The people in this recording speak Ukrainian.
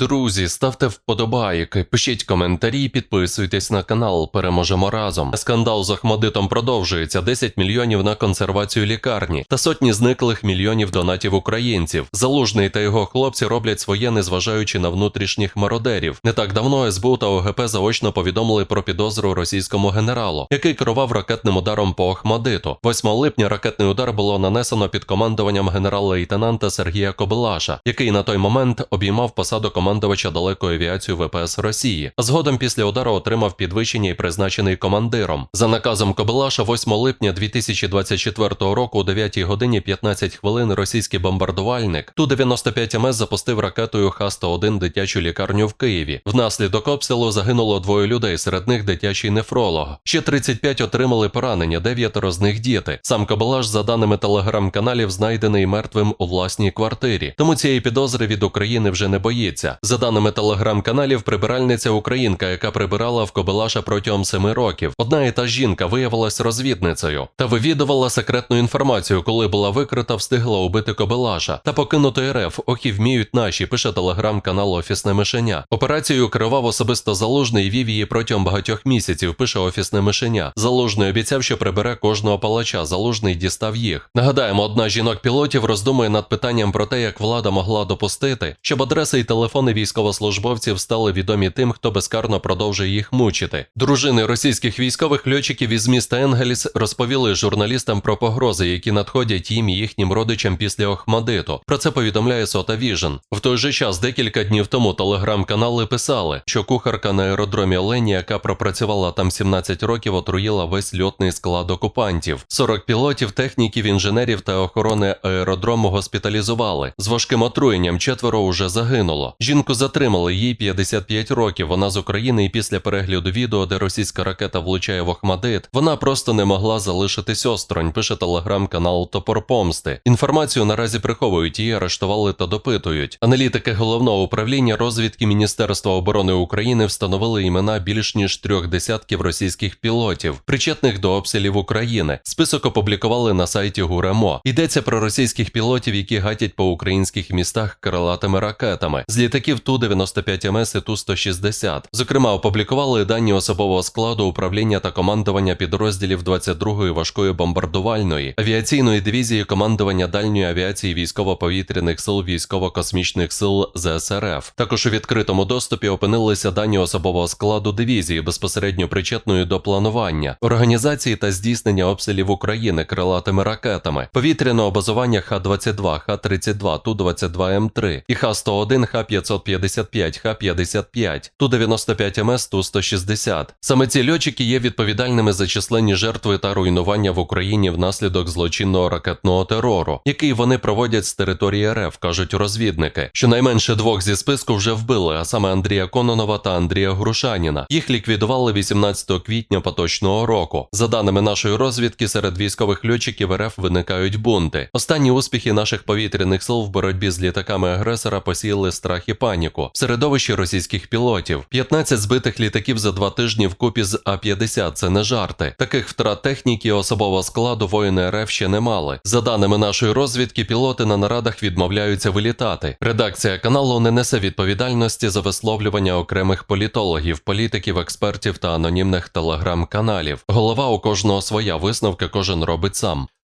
Друзі, ставте вподобайки, пишіть коментарі, підписуйтесь на канал. Переможемо разом. Скандал з Охмадитом продовжується. 10 мільйонів на консервацію лікарні та сотні зниклих мільйонів донатів українців. Залужний та його хлопці роблять своє, незважаючи на внутрішніх мародерів. Не так давно СБУ та ОГП заочно повідомили про підозру російському генералу, який керував ракетним ударом по Охмадиту. 8 липня ракетний удар було нанесено під командуванням генерала-лейтенанта Сергія Кобилаша, який на той момент обіймав посаду командувача далекої авіації ВПС Росії. Згодом після удару отримав підвищення і призначений командиром. За наказом Кобилаша, 8 липня 2024 року, о 9 годині 15 хвилин, російський бомбардувальник Ту-95 МС запустив ракетою Х-101 дитячу лікарню в Києві. Внаслідок обстрілу загинуло двоє людей, серед них дитячий нефролог. Ще 35 отримали поранення, дев'ятеро з них діти. Сам Кобилаш, за даними телеграм-каналів, знайдений мертвим у власній квартирі. Тому цієї підозри від України вже не боїться. За даними телеграм-каналів, прибиральниця українка, яка прибирала в Кобилаша протягом семи років. Одна і та жінка виявилась розвідницею та вивідувала секретну інформацію, коли була викрита, встигла убити Кобилаша та покинути РФ. Ох вміють наші, пише телеграм-канал Офісне Мишеня. Операцію керував особисто залужний вів її протягом багатьох місяців. Пише Офісне Мишеня. Залужний обіцяв, що прибере кожного палача. Залужний дістав їх. Нагадаємо, одна з жінок-пілотів роздумує над питанням про те, як влада могла допустити, щоб адреси і телефони військовослужбовців стали відомі тим, хто безкарно продовжує їх мучити. Дружини російських військових льотчиків із міста Енгельс розповіли журналістам про погрози, які надходять їм і їхнім родичам після Охмадиту. Про це повідомляє Сота Віжн. В той же час, декілька днів тому, телеграм-канали писали, що кухарка на аеродромі Олені, яка пропрацювала там 17 років, отруїла весь льотний склад окупантів. 40 пілотів, техніків, інженерів та охорони аеродрому госпіталізували. З важким отруєнням четверо уже загинуло. Жінку затримали, їй 55 років. Вона з України, і після перегляду відео, де російська ракета влучає в Охмадит, вона просто не могла залишитись осторонь. Пише телеграм-канал Топор Помсти. Інформацію наразі приховують її, арештували та допитують. Аналітики головного управління розвідки Міністерства оборони України встановили імена більш ніж трьох десятків російських пілотів, причетних до обстрілів України. Список опублікували на сайті ГУРЕМО. Йдеться про російських пілотів, які гатять по українських містах крилатими ракетами з літаків Ту-95 МС і Ту-160. Зокрема, опублікували дані особового складу управління та командування підрозділів 22-ї важкої бомбардувальної авіаційної дивізії командування дальньої авіації військово-повітряних сил військово-космічних сил ЗСРФ. Також у відкритому доступі опинилися дані особового складу дивізії, безпосередньо причетної до планування, організації та здійснення обстрілів України крилатими ракетами, повітряного базування Х-22, Х-32, Ту-22М3 і Х-101, Х-555, Х-55, Ту-95 МС, Ту-160. Саме ці льотчики є відповідальними за численні жертви та руйнування в Україні внаслідок злочинного ракетного терору, який вони проводять з території РФ, кажуть розвідники. Щонайменше двох зі списку вже вбили, а саме Андрія Кононова та Андрія Грушаніна. Їх ліквідували 18 квітня поточного року. За даними нашої розвідки, серед військових льотчиків РФ виникають бунти. Останні успіхи наших повітряних сил в боротьбі з літаками агресора посіяли страх і паніку в середовищі російських пілотів. 15 збитих літаків за два тижні вкупі з А-50 – це не жарти. Таких втрат техніки і особового складу воїни РФ ще не мали. За даними нашої розвідки, пілоти на нарадах відмовляються вилітати. Редакція каналу не несе відповідальності за висловлювання окремих політологів, політиків, експертів та анонімних телеграм-каналів. Голова у кожного своя висновки кожен робить сам.